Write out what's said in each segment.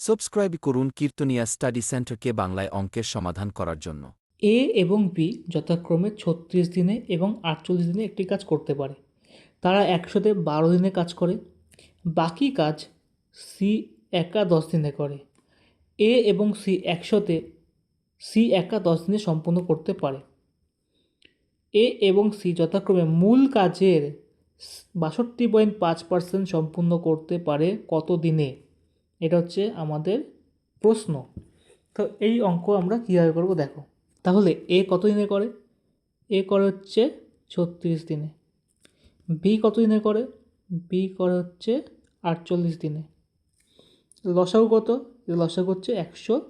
Subscribe করুন কীর্তনিয়া study সেন্টারকে বাংলায় অঙ্কের সমাধান করার জন্য। এ এবং বি যথাক্রমে ছত্রিশ দিনে এবং আটচল্লিশ দিনে একটি কাজ করতে পারে। তারা একসাথে বারো দিনে কাজ করে, বাকি কাজ সি একা দশ দিনে করে। এ এবং সি একসাথে সি একা দশ দিনে সম্পূর্ণ করতে পারে। এ এবং সি যথাক্রমে মূল কাজের বাষট্টি পয়েন্ট পাঁচ পার্সেন্ট সম্পূর্ণ করতে পারে কত দিনে? এটা হচ্ছে আমাদের প্রশ্ন। তো এই অঙ্ক আমরা কীভাবে করব দেখো। তাহলে এ কত দিনে করে? এ করে হচ্ছে ছত্রিশ দিনে। বি কত দিনে করে? বি করে হচ্ছে আটচল্লিশ দিনে। লসাগু কত? লসাগু হচ্ছে একশো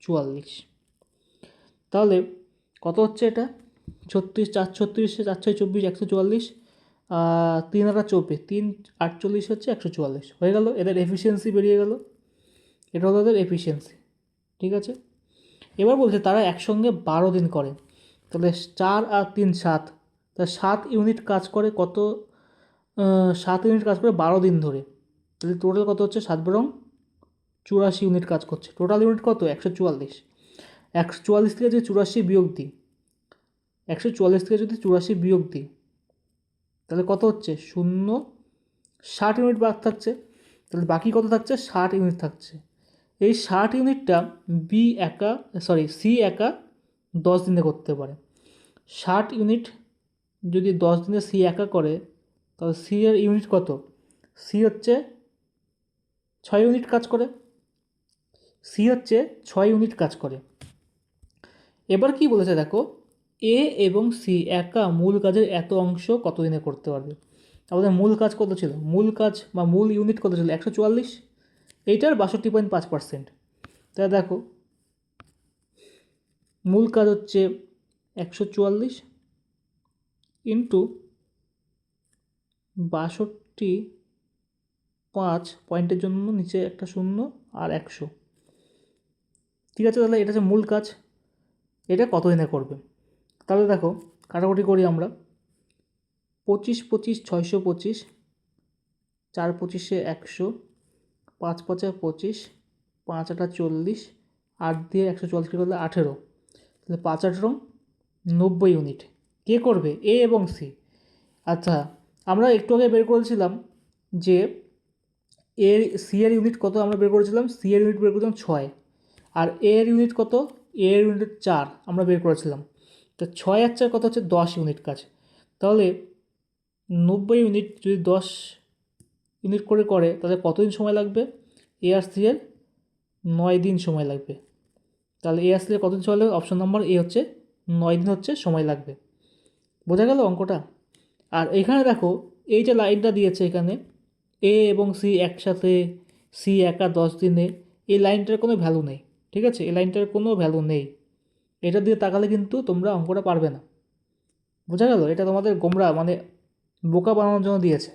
চুয়াল্লিশ। তাহলে কত হচ্ছে এটা? ছত্রিশ, চার ছত্রিশে, চার ছয়, চব্বিশ, একশো চুয়াল্লিশ। তিন আটা চব্বিশ, তিন আটচল্লিশ হচ্ছে একশো চুয়াল্লিশ। হয়ে গেল, এদের এফিসিয়েন্সি বেরিয়ে গেল। এটা হলো এদের এফিসিয়েন্সি ঠিক আছে? এবার বলছে তারা একসঙ্গে বারো দিন করে। তাহলে চার আর তিন সাত তাহলে সাত ইউনিট কাজ করে কত? সাত ইউনিট কাজ করে বারো দিন ধরে। তাহলে টোটাল কত হচ্ছে? সাত বরং চুরাশি ইউনিট কাজ করছে। টোটাল ইউনিট কত? একশো চুয়াল্লিশ। একশো চুয়াল্লিশ থেকে যদি চুরাশি বিয়োগ দিই, একশো চুয়াল্লিশ থেকে যদি চুরাশি বিয়োগ দিই তাহলে কত হচ্ছে? শূন্য। ষাট ইউনিট বাদ থাকছে। তাহলে বাকি কত থাকছে? ষাট ইউনিট থাকছে। এই ষাট ইউনিটটা বি একা সরি সি একা দশ দিনে করতে পারে। ষাট ইউনিট যদি দশ দিনে সি একা করে, তাহলে সি এর ইউনিট কত? সি হচ্ছে ছয় ইউনিট কাজ করে। সি হচ্ছে ছয় ইউনিট কাজ করে। এবার কি বলেছে দেখো? এ এবং সি একা মূল কাজের এত অংশ কত দিনে করতে পারবে? আমাদের মূল কাজ কত ছিল? মূল কাজ বা মূল ইউনিট কত ছিল? একশো চুয়াল্লিশ? এইটার বাষট্টি পয়েন্ট পাঁচ পার্সেন্ট। তাহলে দেখো, মূল কাজ হচ্ছে একশো চুয়াল্লিশ ইন্টু বাষট্টি পাঁচ পয়েন্টের জন্য নিচে একটা শূন্য আর একশো। ঠিক আছে, তাহলে এটা হচ্ছে মূল কাজ। এটা কত দিনে করবে? তাহলে দেখো, কাটাকুটি করি আমরা। পঁচিশ পঁচিশ, ছয়শো পঁচিশ, চার পঁচিশে একশো, পাঁচ পাঁচে পঁচিশ, পাঁচ আটা চল্লিশ, আট দিয়ে একশো চল্লিশ করলে আঠেরো। তাহলে পাঁচ আঠেরো, নব্বই ইউনিট। কে করবে? এ এবং সি। আচ্ছা আমরা একটু আগে বের করেছিলাম যে এর, সি এর ইউনিট কত আমরা বের করেছিলাম? সি এর ইউনিট বের করেছিলাম ছয়। আর এর ইউনিট কত? এর ইউনিট চার আমরা বের করেছিলাম। তো ছয় আর চার কত হচ্ছে দশ ইউনিট কাজ। তাহলে নব্বই ইউনিট যদি দশ ইউনিট করে করে, তাহলে কতদিন সময় লাগবে? এ আর সি এর নয় দিন সময় লাগবে। তাহলে এ আর সি এর কতদিন সময় লাগবে? অপশন নাম্বার এ হচ্ছে নয় দিন হচ্ছে সময় লাগবে। বোঝা গেল অঙ্কটা? আর এখানে দেখো, এই যে লাইনটা দিয়েছে এখানে এ এবং সি একসাথে সি একা দশ দিনে, এই লাইনটার কোনো ভ্যালু নেই। ঠিক আছে? এই লাইনটার কোনো ভ্যালু নেই। এটা দিয়ে তাকালে কিন্তু তোমরা অঙ্কটা পারবে না। বোঝা গেল? এটা তোমাদের গোমরা মানে বোকা বানানোর জন্য দিয়েছে।